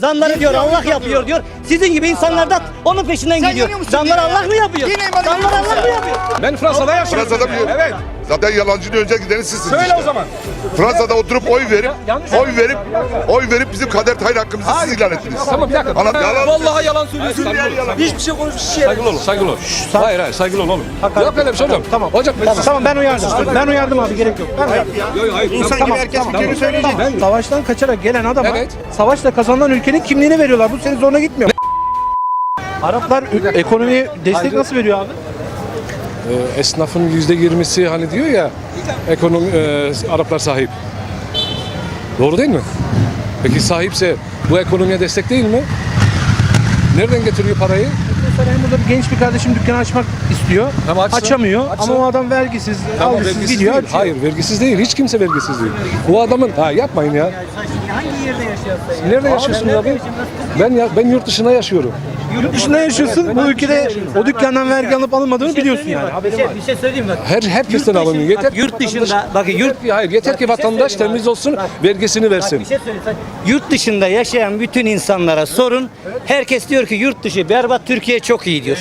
Zamları diyor Allah yapıyor diyor. Sizin gibi insanlar da onun peşinden gidiyor. Zamları? Allah mı yapıyor? Zamları Allah mı yapıyor? Ben Fransa'da yaşıyorum. Fransa'da mı? Evet. Zaten yalancının önce gideni sizsiniz. Söyle işte. o zaman. Fransa'da oturup oy verip, yanlış oy verip, oy verip bizim kader tayin hakkımızı siz ilan ettiniz. Tamam bir dakika. Anam yalan. Vallahi yalan söylüyorsun. Hiçbir şey konuşmuş şey. Saygılı ol, saygılı ol. Hayır hayır, saygılı ol oğlum. Yok öyle bir şey hocam. Tamam. Hocam Tamam, tamam ben uyardım. Ben uyardım abi gerek yok. Ben uyardım. İnsan Tamam, tamam. Ben- Savaştan kaçarak gelen adama Evet. savaşla kazanılan ülkenin kimliğini veriyorlar. Bu senin zoruna gitmiyor. Araplar ekonomiye destek nasıl veriyor abi? Ee, esnafın yüzde yirmisi hani diyor ya ekonomi e, Araplar sahip. Doğru değil mi? Peki sahipse bu ekonomiye destek değil mi? Nereden getiriyor parayı? Mesela hem burada bir genç bir kardeşim dükkanı açmak istiyor. Tamam, açsın. Açamıyor Açsın. ama o adam vergisiz, Tamam, vergisiz gidiyor değil. açıyor. Hayır vergisiz değil. Hiç kimse vergisiz değil. Bu adamın ha yapmayın ya. Hangi yerde yaşıyorsun? Nerede yaşıyorsun abi? Ben ya, ben yurt dışında yaşıyorum. Yurt dışında yaşıyorsun. Bu ülkede o dükkandan vergi alıp alınmadığını biliyorsun yani. Bir şey, bir şey söyleyeyim bak. Her herkesten alınıyor. Yeter bak, ki yurt dışında bakın yurt Hayır yeter ki Bak, bir şey vatandaş söyleyeyim temiz bak. olsun, Bak, vergisini Bak versin. bir şey söyleyeyim. Yurt dışında yaşayan bütün insanlara sorun. Herkes diyor ki yurt dışı berbat Türkiye çok iyi diyor.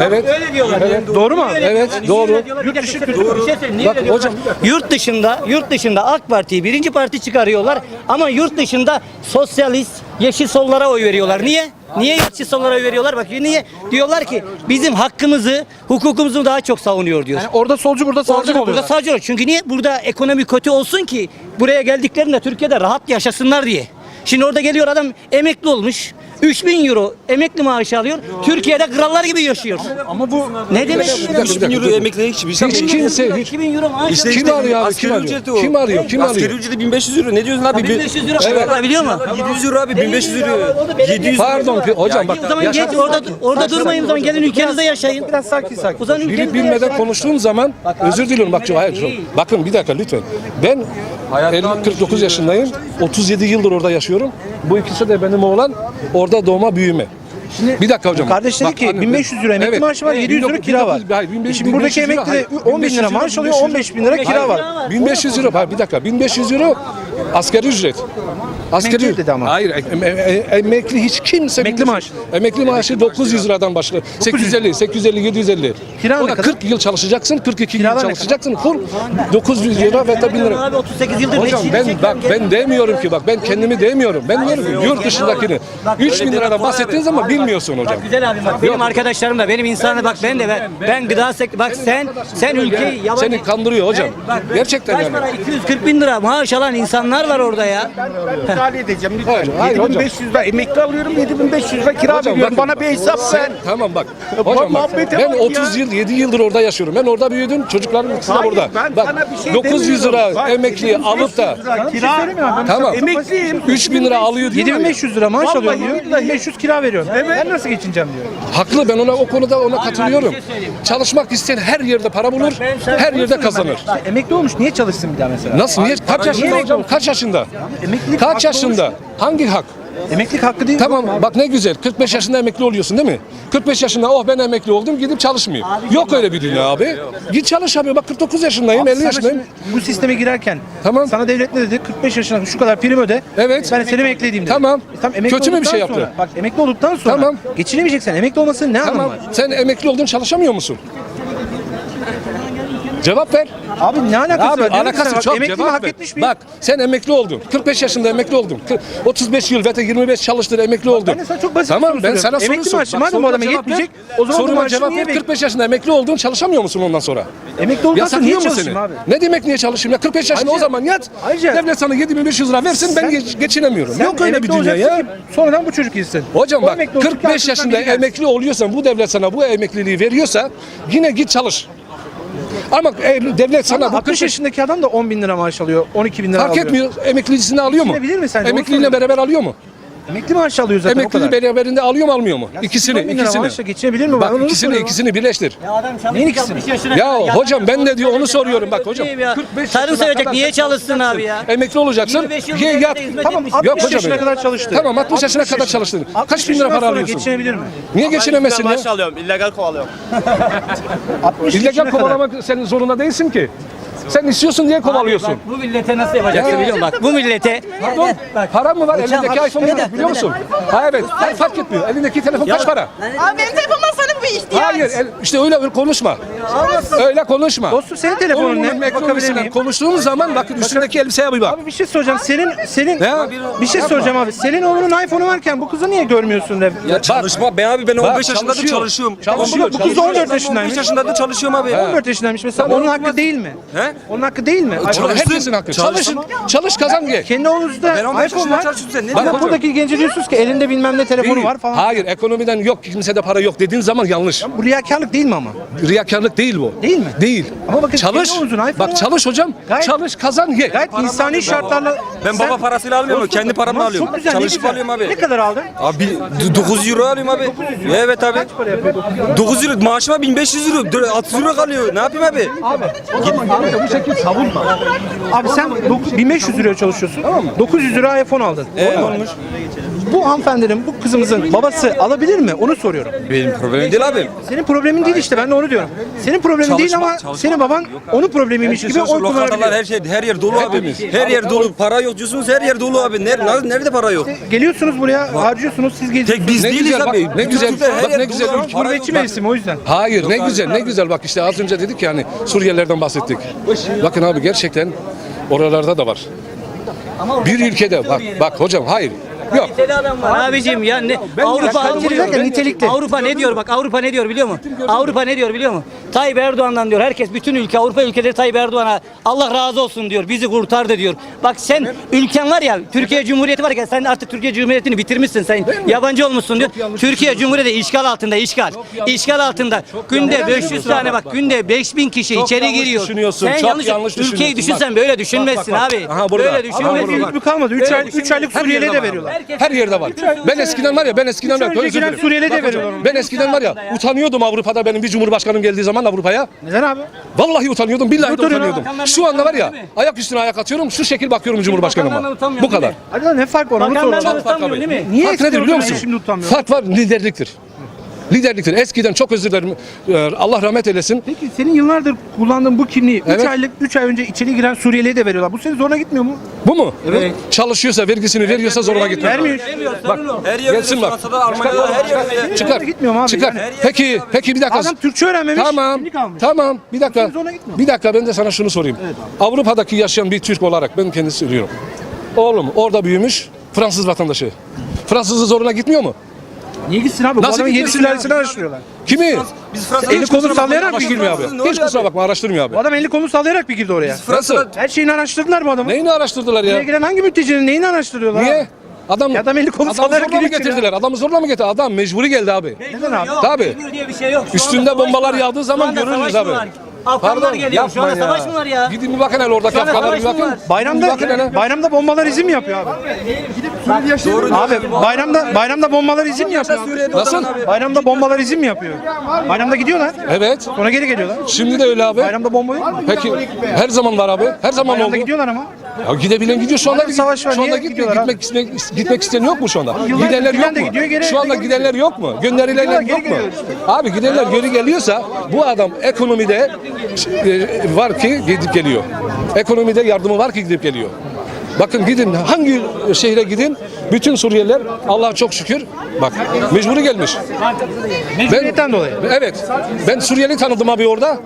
Evet. Öyle diyorlar. Doğru mu? Öyle Evet, diyorlar? doğru. Niye öyle diyorlar? Bir dakika, bir şey söyleyeyim. Niye Bak, öyle diyorlar? hocam, Yurt dışında yurt dışında AK Parti'yi birinci parti çıkarıyorlar ama yurt dışında sosyalist yeşil sollara oy veriyorlar. Niye? Niye yeşil sollara oy veriyorlar? Bak niye? Diyorlar ki bizim hakkımızı, hukukumuzu daha çok savunuyor diyor. Yani orada solcu burada sağcı Orada mı burada oluyorlar? sadece. Çünkü niye? Burada ekonomi kötü olsun ki buraya geldiklerinde Türkiye'de rahat yaşasınlar diye. Şimdi orada geliyor adam emekli olmuş. 3000 euro emekli maaşı alıyor. Türkiye'de krallar gibi yaşıyor. Ama bu Ne demek? Bir dakika, bir 3000 dakika, euro dur. emekliye hiç bir şey Hiç yok. kimse, hiç 2000 euro maaş İşte alıyor. Kim arıyor abi, asgari kim o. Kim arıyor, kim Asgari arıyor? ücreti 1500 euro. Ne diyorsun abi? 1500 lira Evet. biliyor musun? 700 euro abi 1500 euro. O da belediye- 700 Pardon hocam bak O zaman geç orada orada durmayın o zaman gelin ülkenizde yaşayın. biraz sakin sakin. O zaman Biri ülkenizde bilmeden konuştuğum zaman özür diliyorum bak hayır. Bakın bir dakika lütfen. Ben 50 49 yaşındayım. 37 yıldır orada yaşıyorum. Bu ikisi de benim oğlan orada doğma büyüme. Şimdi Bir dakika hocam. Kardeş dedi Bak, ki anne, 1500 lira emekli evet. maaşı var, 700 lira kira var. 1900 hayır, 1500 Şimdi buradaki 1500 lira, emekli de hayır, 10 bin lira maaş alıyor, 1500 15 bin lira kira var. 1500 euro, hayır bir dakika, 1500 euro asgari ücret. Asgari Emekli dedi ama. Hayır, em- em- em- emekli hiç kimse Emekli maaşı. Emekli maaşı 900 liradan başlıyor. 850, 850, 750. Kira o da kadar? 40 yıl çalışacaksın, 42 Kiralar yıl çalışacaksın. Full 900 lira ve 1000 lira. Abi 38 yıldır Hocam ben bak ben ben demiyorum ki bak ben kendimi demiyorum. Ben diyorum ki yurt dışındakini. 3000 liradan bahsettiğin zaman bilmiyorsun hocam. Bak güzel abi bak benim arkadaşlarım da benim insanı bak ben de ben, ben gıda sek bak sen sen ülkeyi yabancı Seni kandırıyor hocam. Bak, Gerçekten kaç yani. para 240 bin lira maaş alan insanlar var orada ya. Müdahale edeceğim lütfen. Hayır, hayır hocam. 7500 lira emekli alıyorum 7500 lira kira Hocam veriyorum. bakın, Bana bir hesap ver. Sen, tamam bak. Hocam bak. muhabbete Ben bak 30 ya. yıl 7 yıldır orada yaşıyorum. Ben orada büyüdüm. Çocuklarım ikisi de Hayır, burada. ben Bak sana bir şey 900 lira demiyorum. Bak, emekliyi alıp da 7500 lira şey kira. tamam. Emekliyim. 3000 lira alıyor diyor. ya. 7500 lira maaş Vallahi alıyorum diyor. billahi. 1500 kira veriyorum. Ben nasıl geçineceğim diyor. Haklı ben ona o konuda ona katılıyorum. şey. Çalışmak isteyen her yerde para bulur, her yerde kazanır. Emekli olmuş niye çalışsın bir daha mesela? Nasıl? Niye? Kaç yaşında hocam? Kaç yaşında? Emeklilik Kaç yaşında? Hangi hak? Emeklilik hakkı değil. Tamam bak ne güzel 45 yaşında emekli oluyorsun değil mi? 45 yaşında oh ben emekli oldum gidip çalışmayayım. Yok öyle bir dünya abi. Git çalış abi bak 49 yaşındayım 50 Sana yaşındayım. şimdi bu sisteme girerken Tamam. sana devlet ne dedi? 45 yaşına şu kadar prim öde. Evet. Ben seni emekli edeyim dedi. Tamam. E tamam, emekli Kötü mü bir şey olduktan yaptı? sonra- Bak emekli olduktan sonra Tamam. geçinemeyeceksen emekli olmasının ne anlamı Tamam var? sen emekli oldun çalışamıyor musun? Cevap ver. Abi ne alakası Abi var? Ki alakası çok cevap hak ver. etmiş miyim? Bak sen emekli oldun. 45 yaşında emekli oldun. Kır- 35 yıl ve de 25 çalıştır emekli oldun. ben de sana çok basit bir Tamam ben soruyorum. sana soru Emekli sor. maaşı Bak, madem bu soruma adama cevap ver. yetmeyecek, o zaman bu Soruma maaşı cevap niye ver. bekliyor? 45 yaşında emekli oldun çalışamıyor musun ondan sonra? Emekli sonra niye Yasaklıyor mu çalışayım abi? Ne demek niye çalışayım ya? 45 yaşında Ayrıca- o zaman yat. ayrıca- devlet sana 7500 lira versin ben geç- geçinemiyorum. Sen Yok öyle bir emekli dünya olacaksın ya. ki Sonradan bu çocuk gitsin. Hocam O bak emekli olsun ki 45 arkasından yaşında biri gelsin. emekli oluyorsan bu devlet sana bu emekliliği veriyorsa yine git çalış. Ama e, devlet sana Ama bu 60 45 yaşındaki adam da 10 bin lira maaş alıyor, 12 bin lira fark alıyor. etmiyor. Emeklicisini alıyor mu? Geçinebilir mi sence? Onu Emekliliğiyle soruyorum. beraber alıyor mu? Emekli maaş alıyor zaten o kadar. beraberinde alıyor mu almıyor mu? Ya ikisini, 10 bin lira ikisini. maaşla geçinebilir mi? Ben Bak onu ikisini, soruyorum. ikisini birleştir. Ya adam çalışmış Neyin ikisini? 60 yaşına Ya hocam ben de diyor onu soruyorum bak hocam. ya. 45 Tarım yaşına söyleyecek kadar niye sen çalışsın abi ya? Emekli olacaksın. 25 yıl Ye devlete yat. hizmet Tamam etmiş. 60 Yok hocam yaşına kadar çalıştı. Tamam 60 yaşına kadar çalıştın. 60 Kaç bin lira yaşından para sonra alıyorsun? Geçinebilir mi? Niye geçinemezsin ya? alıyorum. illegal kovalıyorum. 60 İllegal yaşına kadar. kovalamak senin zorunda değilsin ki. Sen istiyorsun diye kovalıyorsun. Bak, bu millete nasıl yapacaksın Ya. biliyor musun? Bak bu millete. Pardon, Bak. para mı var elindeki iPhone ne dakika, biliyor musun? Ha evet, hayır, fark etmiyor. Elindeki telefon kaç para? Abi benim telefonumdan bir ihtiyaç. Hayır, el- işte öyle öyle konuşma. Öyle konuşma. Dostum senin telefonun Onun ne? Bakabilir miyim? konuştuğun zaman bakın üstündeki elbiseye bir bak. Abi bir şey soracağım. Senin senin Ne? bir şey soracağım abi. Senin oğlunun iPhone'u varken bu kızı niye görmüyorsun de? Ya çalışma. Ben abi ben 15 yaşında da çalışıyor. çalışıyorum. Çalışıyor, Bu kız 14 yaşındaymış. 15 yaşında da çalışıyorum abi. 14 yaşındaymış mesela. Onun hakkı değil mi? He? Onun hakkı değil mi? iPhone- Çalış- Herkesin hakkı. Çalış, çalış kazan ye. Kendi oğlunuzda Ben 15 iPhone yaşında var. çalışıyorum sen. Ne Bak diyorsun? buradaki gence diyorsunuz ki elinde bilmem ne telefonu var falan. Hayır, ekonomiden yok, kimsede para yok dediğin zaman yanlış. Bu riyakarlık değil mi ama? Riyakarlık değil bu. Değil mi? Değil. Ama bakın çalış. var. Bak çalış hocam. Gayet- çalış kazan ye. Gayet insani şartlarla... Ben baba parasıyla almıyorum. Dostum, Kendi paramla alıyorum. Çok güzel, Çalışıp alıyorum abi. Ne kadar aldın? Abi 900 euro alıyorum abi. Evet abi. Para yapıyor 900 lira. 900 euro maaşıma 1500 euro. Dö- 60 euro kalıyor. Ne yapayım abi? bu şekilde savunma. Abi sen dok- 1500 liraya çalışıyorsun. Tamam mı? 900 lira iPhone aldın. Ee, olmuş. Bu hanımefendinin, bu kızımızın babası alabilir mi? Onu soruyorum. Benim problemim değil abi. Senin problemin değil işte ben de onu diyorum. Senin problemin değil Çalışma- ama çalışma. senin baban onun problemiymiş gibi oy Lokantalar kullanabiliyor. her şey her yer dolu abi. Her yer dolu. Para yok diyorsunuz her yer dolu abi. Nerede, nerede para yok? Geliyorsunuz buraya harcıyorsunuz siz geziyorsunuz. Tek biz Ne değiliz güzel, bak, abi. ne güzel, Türkler her bak yer ne güzel dolu abi. Gurbetçi mevsimi o yüzden. Hayır ne güzel ne güzel bak işte az önce dedik yani Suriyelilerden bahsettik. Bakın abi gerçekten oralarda da var. Bir ülkede bak bak hocam hayır yok. Niteli adam var abicim ya ne Avrupa. Avrupa ne diyor bak Avrupa ne diyor biliyor musun? Avrupa ne diyor biliyor musun? Tayyip Erdoğan'dan diyor herkes bütün ülke Avrupa ülkeleri Tayyip Erdoğan'a Allah razı olsun diyor. Bizi kurtardı diyor. Bak sen ülken var ya Türkiye Cumhuriyeti var ya sen artık Türkiye Cumhuriyeti'ni bitirmişsin sen. Yabancı olmuşsun diyor. Türkiye Cumhuriyeti işgal altında işgal. İşgal altında. Günde 500 tane bak günde 5000 kişi Çok içeri giriyor. Sen çok yanlış, yanlış Ülkeyi düşünüyorsun. düşünsen böyle düşünmezsin Bak, bak, abi. bak. Aha burada. Böyle düşünmezsin. kalmadı. 3 Böyle ay 3 aylık Her Suriyeli yerde de var. veriyorlar. Her yerde var. Ben eskiden var ya ben eskiden var. Suriyeli de Bak veriyorlar. Ben eskiden var ya utanıyordum Avrupa'da benim bir cumhurbaşkanım geldiği zaman Avrupa'ya. Neden abi? Vallahi utanıyordum billahi de utanıyordum. Şu anda var ya ayak üstüne ayak atıyorum şu şekil bakıyorum cumhurbaşkanıma. utanmıyorum, Bu kadar. Hadi lan ne fark var onu Bakanlardan soralım. utanmıyor değil mi? Niye Fark nedir biliyor musun? şimdi utanmıyor? Fark var liderliktir. Liderliktir. Eskiden çok özür dilerim. Ee, Allah rahmet eylesin. Peki senin yıllardır kullandığın bu kimliği 3 Evet. aylık 3 ay önce içeri giren Suriyeli'ye de veriyorlar. Bu senin zoruna gitmiyor mu? Bu mu? Evet. Çalışıyorsa, vergisini veriyorsa zoruna gitmiyor. Vermiyor. Bak, Her gelsin bak. Fransa'da, Almanya'da her. Çıkar. Gitmiyor mu abi? Çıkar. Yani- Peki, peki bir dakika. Adam Türkçe öğrenmemiş. Tamam. kimlik almış. Tamam. Bir dakika. Şimdi zoruna gitmiyor. Bir dakika ben de sana şunu sorayım. Avrupa'daki yaşayan bir Türk olarak ben kendisi söylüyorum. Oğlum orada büyümüş Fransız vatandaşı. Fransızı zoruna gitmiyor mu? Niye gitsin abi? Nasıl adamın 7 gitmesin ya? araştırıyorlar. Kimi? Biz Fransa'da Eli kolu sallayarak mı Araştırmıyor abi. Hiç kusura abi? bakma araştırmıyor abi. Bu adam elini kolunu sallayarak bir girdi oraya. Nasıl? Her şeyini araştırdılar bu adamı. Neyini araştırdılar Buraya ya? giren hangi mültecinin neyini araştırıyorlar? Niye? Adam, Ya adam eli kolu adamı sallayarak zorla mı getirdiler? Adamı zorla mı getirdi? Adam mecburi geldi abi. Neden abi? Tabii. mecbur diye bir şey yok. Şu Üstünde bombalar yağdığı zaman görürüz abi. Afganlar geliyor. Şu anda savaş mı var ya? Gidin bir bakın hele oradaki Şu anda Afganlara bir savaş mı bakın. var? Bir Bayramda bakın hele. bayramda bombalar izin mi yapıyor abi? Abi bayramda bayramda bombalar izin mi yapıyor? abi? Nasıl? Bayramda bombalar izin mi yapıyor? Bayramda gidiyorlar. Evet. Sonra geri geliyorlar. Şimdi de öyle abi. Bayramda bomba yok mu? Peki her zaman var abi. Her zaman Bayramda oldu. gidiyorlar ama. Ya gidebilen gidiyor şu anda. Madem savaş var, şu anda niye gitmiyor. gidiyorlar Gitmek, gitmek, gitmek isteyen yok mu şu anda? Yıllar- Gidenler giden yok de mu? gidiyor, geri- Şu anda gidenler yok mu? Gönderilenler Gidiyorlar, yok geri mu? geliyor. Abi gidenler geri geliyorsa bu adam ekonomide e, var ki gidip geliyor. Ekonomide yardımı var ki gidip geliyor. Bakın gidin hangi şehre gidin bütün Suriyeliler Allah'a çok şükür bak mecburi gelmiş. Mecburiyetten dolayı. Evet. Ben Suriyeli tanıdım abi orada.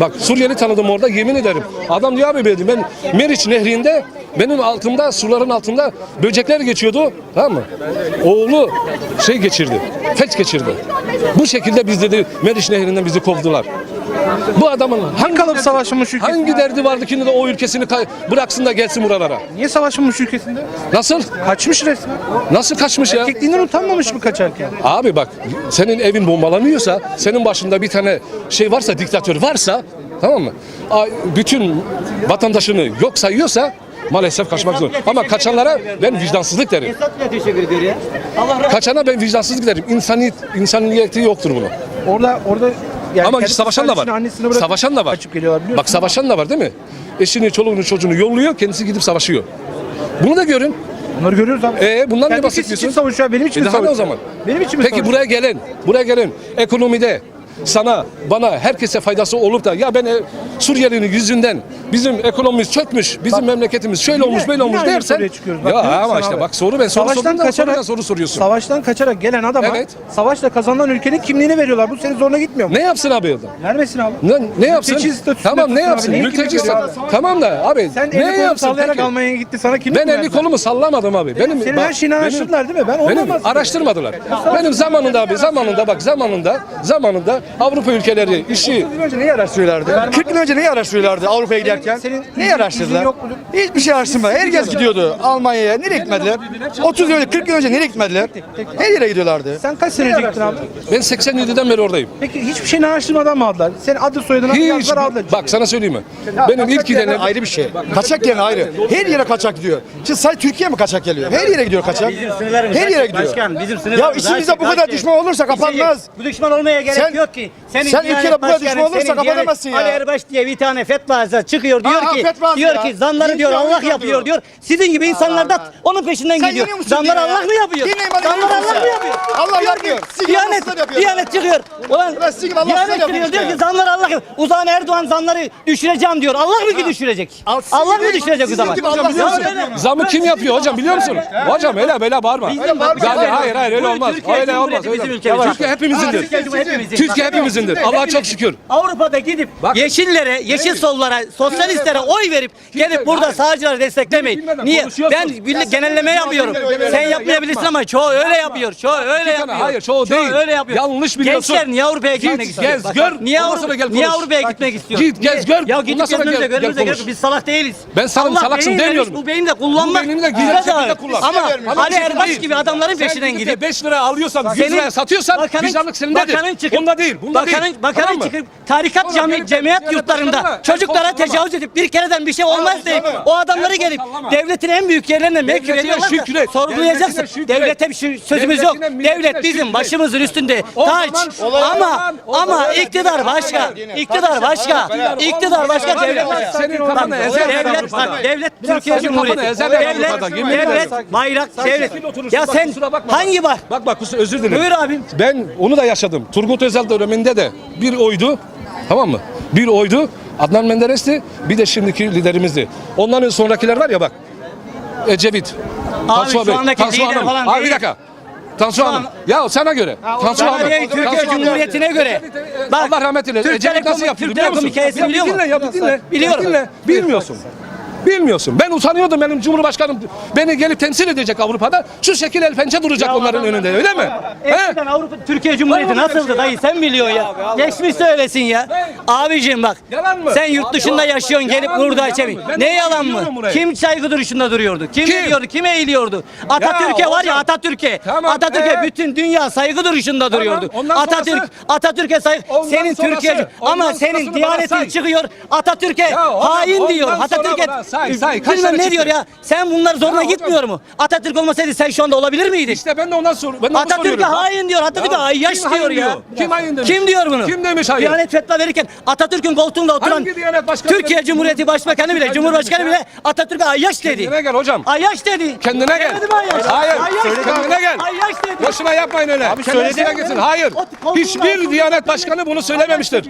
Bak Suriyeli tanıdım orada yemin ederim. Adam diyor abi ben Meriç nehrinde benim altımda suların altında böcekler geçiyordu. Tamam mı? Oğlu şey geçirdi. Felç geçirdi. Bu şekilde biz dedi Meriç nehrinden bizi kovdular. Bu adamın hangi kalıp savaşılmış ülkesi? hangi derdi vardı ki de o ülkesini kay- bıraksın da gelsin buralara? Niye savaşılmış ülkesinde? Nasıl? Kaçmış resmen. Nasıl kaçmış ya? Erkekliğinden utanmamış mı kaçarken? Abi bak senin evin bombalanıyorsa, senin başında bir tane şey varsa, diktatör varsa tamam mı? A- Bütün vatandaşını yok sayıyorsa maalesef kaçmak zorunda. Ama kaçanlara ben vicdansızlık derim. Esat bile teşekkür ediyor ya. Allah razı Kaçana ben vicdansızlık derim. İnsaniyet, insaniyeti yoktur bunun. Orada orada yani Ama kendi savaşan da kardeşini, var. annesini bırakıp Savaşan da var. Kaçıp geliyorlar biliyor Bak savaşan da var değil mi? Eşini, çoluğunu, çocuğunu yolluyor, kendisi gidip savaşıyor. Bunu da görün. Bunları görüyoruz abi. Ee, bundan ne Kendi ülkesi için bahsediyorsun? savaşıyor. Benim için E mi daha ne o savaşıyor? zaman? Benim için mi Peki savaşıyor? buraya gelen, buraya gelen ekonomide sana, bana, herkese faydası olup da ya ben e, Suriyelinin yüzünden bizim ekonomimiz çökmüş, bizim memleketimiz şöyle olmuş, böyle yine olmuş aynı dersen soruya çıkıyoruz. Bak, ya görüyor ama musun işte abi? bak soru ben soru Savaştan sordum da soru soruyorsun. Savaştan kaçarak gelen adama Evet. savaşla kazanılan ülkenin kimliğini veriyorlar. Bu senin zoruna gitmiyor mu? Ne yapsın abi adam? Vermesin abi. Ne, ne yapsın? Statüsünde Tamam ne tutsun abi, yapsın? neyin Mülteci statüsü. Tamam da abi Sen ne elini kolunu yapsın sallayarak peki? Almanya'ya gitti sana kimlik Ben mi elini verdiler? kolumu sallamadım abi. Benim Senin bak, her şeyini benim- araştırdılar değil mi? Ben Benim olmaz. araştırmadılar. Benim zamanında abi zamanında bak zamanında zamanında Avrupa ülkeleri işi yıl önce neyi araştırıyorlardı? 40 yıl önce neyi araştırıyorlardı Avrupa'ya giderken? Senin neyi izin- araştırdılar? izin yok mudur? Hiçbir şey araştırmadı. Herkes gidiyordu Almanya'ya. Nereye gitmediler? 30 yıl önce, 40 yıl önce nereye gitmediler? Her yere gidiyorlardı. Sen kaç sene önce gittin abi? ben 87'den beri oradayım. Peki hiçbir şeyini araştırmadan mı aldılar? Senin adı soyadını Hiç yazdılar aldılar. bak sana söyleyeyim mi? Benim ilk Kaçak yerine giden ayrı bir şey. Kaçak yerine ayrı. Her yere kaçak gidiyor. Şimdi sadece Türkiye mi kaçak geliyor? Her yere gidiyor kaçak. sınırlarımız Her yere gidiyor. başkan, bizim Ya sınırlarımız içimizde açık, bu kadar düşman olursa kapanmaz. Bu düşman olmaya gerek yok ki. Senin sen Diyanet ülkede bu kadar Başkanı, düşman olursa senin Diyanet- kapatamazsın ya. Ali Erbaş diye bir tane fetvası çıkıyor diyor Aa, ki diyor ya. ki zanları Din diyor diyor, Allah yapıyor diyor. diyor. Sizin gibi insanlar da onun peşinden Sen gidiyor. musun ya? Allah mı yapıyor? Dinle iman Zanları ediyor Allah mı sen? yapıyor? Allah Diyor yapmıyor. ki, Diyanet, yapıyor. Diyanet çıkıyor. Ulan Ulan sizin Diyanet yapıyor çıkıyor diyor işte. ki zanları Allah yapıyor. Uzağın Erdoğan zanları düşüreceğim diyor. Allah mı ki düşürecek? Al, sizin Allah mı gibi- düşürecek o sizin zaman? gibi Allah öyle. Zamı kim yapıyor hocam biliyor musun? Hocam öyle böyle bağırma. Bak- Hayır hayır hayır öyle olmaz. Türkiye Öyle olmaz. Cumhuriyeti öyle. bizim ülkemiz. Türkiye hepimizindir. Türkiye hepimizindir. Allah'a çok şükür. Avrupa'da gidip Bak- yeşillere, yeşil sollara, sosyalistlere oy verip gelip burada sağcıları desteklemeyin. Niye? Ben genelleme yapıyorum. Sen yapmayabilirsin ama çoğu öyle yapıyor. Çoğu öyle yapıyor. hayır, çoğu değil. öyle yapıyor. Yanlış biliyorsun. Gençler niye Avrupa'ya gitmek Git, istiyor? gez, gör. Niye, Ondan Avrupa, sonra gel niye. Avrupa'ya gitmek istiyor? Git, gez, gör. Ya gidip gezmemize görmemize gerek. Biz salak değiliz. Ben Allah salaksın demiyorum. Bu beyni de kullanmak. Bu beynini de güzel şekilde kullan. Ama Ali şey Erbaş gibi adamların peşinden gidip de gidip 5 liraya alıyorsan 100 Senin- liraya satıyorsan vicdanlık senindedir. bakanın çıkıp- Bunda değil. Bunda bakanın, değil. Bakanın Tamam çıkıp tarikat Sonra cami, cemiyet yurtlarında çocuklara tecavüz edip bir kereden bir şey olmaz deyip o adamları gelip devletin en büyük yerlerine mevki veriyorlar da sorgulayacaksın. Devlete bir şey- sözümüz yok. Devlet bizim başımızın üstünde taç. Ama ama iktidar başka. İktidar başka. İktidar başka devlet. devlet, bak, devlet Türkiye Cumhuriyeti. Devlet, devlet, bayrak, devlet. Ya sen hangi bak? Bak bak özür dilerim. Buyur abim. Ben onu da yaşadım. Turgut Özal döneminde de bir oydu. Tamam mı? Bir oydu. Adnan Menderes'ti. Bir de şimdiki liderimizdi. Onların sonrakiler var ya bak. Ecevit. Tansu şu abi, andaki Tansu lider Hanım. falan Abi bir dakika. Tansu Hanım. Ya sana göre. Tansu Sana Hanım. Türkiye Tansu Hanım. Cumhuriyeti'ne göre. Bak, Allah rahmet eylesin. Türk Ecevit nasıl Telekom- yapıyordu Türk biliyor Telekom musun? hikayesini Ya biliyor bir musun? dinle ya bir dinle. Biliyorum. Bir dinle. Bilmiyorsun. Bilmiyorsun. Ben utanıyordum benim Cumhurbaşkanım beni gelip temsil edecek Avrupa'da. Şu şekil el pençe duracak onların önünde öyle mi? He? Eskiden Avrupa Türkiye Cumhuriyeti nasıldı dayı sen biliyorsun ya. Geçmiş söylesin ya. Abicim bak. Yalan mı? Sen yurt dışında Yalan yaşıyorsun mı? gelip Yalan mı? burada Yalan içemi. mı? Ben Ne yalan biliyorum mı? burayı. Kim saygı duruşunda duruyordu? Kim, Kim? ne diyordu? Kim eğiliyordu? Atatürk'e var ya hocam. Atatürk'e. Tamam, Atatürk'e ee? bütün dünya saygı duruşunda duruyordu. ondan Atatürk sonrası- Atatürk'e saygı. Ondan Senin sonrası- Türkiye ama senin sonrasını bana Diyanetin çıkıyor Atatürk'e Ya hocam, hain diyor. sonra Atatürk'e bana say, say. Kaç bilmem tane ne çıktı? diyor ya. Sen bunlar zoruna hocam. gitmiyor mu? Atatürk olmasaydı sen şu anda olabilir miydin? İşte ben de ondan sor. Ben de onu Atatürk'e soruyorum. hain diyor. Atatürk'e Ya, ayyaş kim diyor hain ya. diyor? Kim hain demiş? Kim diyor bunu? Kim demiş hayır? Diyanet fetva verirken Atatürk'ün koltuğunda oturan Hangi Diyanet Başkanı Türkiye demiş? Cumhuriyeti Başbakanı bile, Hangi Cumhurbaşkanı demiş ya? bile Atatürk'e ayyaş dedi. Kendine gel hocam. Ayyaş dedi. Kendine gel. Demedi mi ayyaş? Hayır. Ayyaş Söyle dedi. kendine gel. Ayyaş dedi. Boşuna yapmayın öyle. Abi söyledi. gitsin. Hayır. O- Hiçbir Diyanet Başkanı bunu söylememiştir.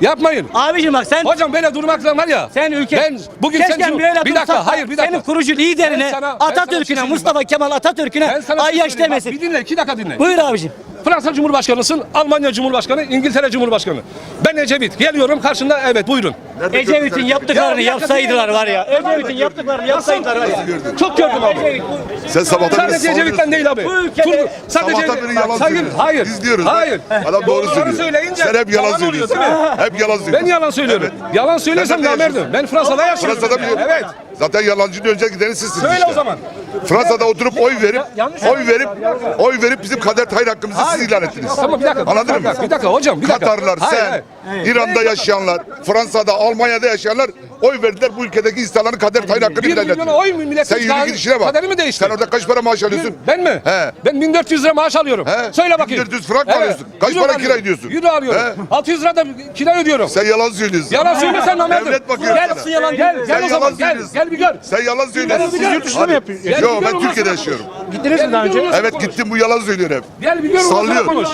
Yapmayın. Abicim bak sen Hocam böyle durmakla var ya. sen ülke Ben bugün Keşke sen böyle bir dakika hayır bir dakika. Senin kurucu liderine şey Atatürk'üne söyleyeyim. Mustafa Kemal Atatürk'üne şey ayyaş demesin. Bir dinle iki dakika dinle. Buyur abicim. Fransa Cumhurbaşkanısın, Almanya Cumhurbaşkanı, İngiltere Cumhurbaşkanı. Ben Ecevit. Geliyorum karşında evet buyurun. Ecevit'in yaptıklarını Ya, yapsaydılar var ya. Ecevit'in yaptıklarını yapsaydılar var ya. Çok gördüm abi. Ecevit Sen sabahtan beri Sadece Ecevit'ten değil abi. Bu ülkede- Turgut- sadece Sabahtan beri yalan Hayır, söylüyorsun. hayır. Biz diyoruz. Hayır. Adam doğru söylüyor. söyleyince Sen hep yalan oluyor, söylüyorsun. değil mi? Hep yalan söylüyorsun. Ben yalan söylüyorum. Yalan söylüyorsam nerede namerdim. Ben Fransa'da yaşıyorum. Fransa'da biliyorum. Evet. Zaten yalancı önce gideni sizsiniz Söyle işte. o zaman. Fransa'da oturup oy verip yanlış oy verip oy verip bizim kader tayin hakkımızı siz ilan ettiniz. Tamam bir dakika. Anladın bir dakika, mı? Bir dakika hocam bir dakika. Katarlar, Hayır, sen, hayır. İran'da yaşayanlar, Fransa'da, Almanya'da yaşayanlar oy verdiler bu ülkedeki insanların kader tayin hakkını Bir ilan milyon ettiler. oy mu milletin Sen yürü gidişine bak. kaderi mi değişti? Sen orada kaç para maaş alıyorsun? Ben mi? He. Ben 1400 lira maaş alıyorum. He. Söyle bakayım. 1400 frank mı alıyorsun? Kaç para kira ödüyorsun? Euro alıyorum. He. 600 lira da kira ödüyorum. Sen yalan söylüyorsun. Yalan söylesen namerdim. Devlet bakıyor Gel, gel, gel o zaman gel, gel bir gör. Sen yalan söylüyorsun. Siz yurt dışında mı yapıyorsunuz? Gel Yok ben Türkiye'de yaşıyorum. Gittiniz mi daha önce? Evet gittim bu yalan söylüyor hep. Gel bir sonra Sallıyor. konuş.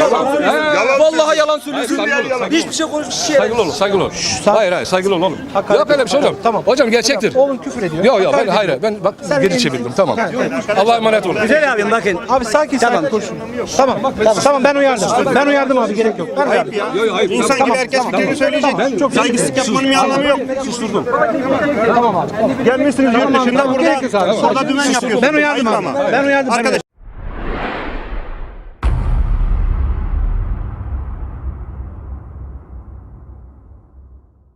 Yalan Vallahi yalan söylüyorsun. Saygılı ol, Hiçbir şey konuş şey. Saygılı ol, saygılı ol. Hayır hayır, saygılı ol oğlum. Yok öyle bir şey hocam. Tamam. Hocam gerçektir. Oğlun küfür ediyor. Yok yok ben Hakaret hayır ben bak geri çevirdim tamam. Allah'a emanet olun. Güzel abim bakın. Abi sakin Tamam. sakin konuşun. Tamam. Tamam, ben uyardım. Ben uyardım abi gerek yok. Ben uyardım. İnsan gibi herkes fikrini söyleyecek. Çok Saygısızlık yapmanın bir anlamı yok. Susturdum. Tamam abi. Gelmişsiniz yurt dışında yok burada, burada dümen yapıyorsunuz. Ben uyardım ama. Ben uyardım. Arkadaş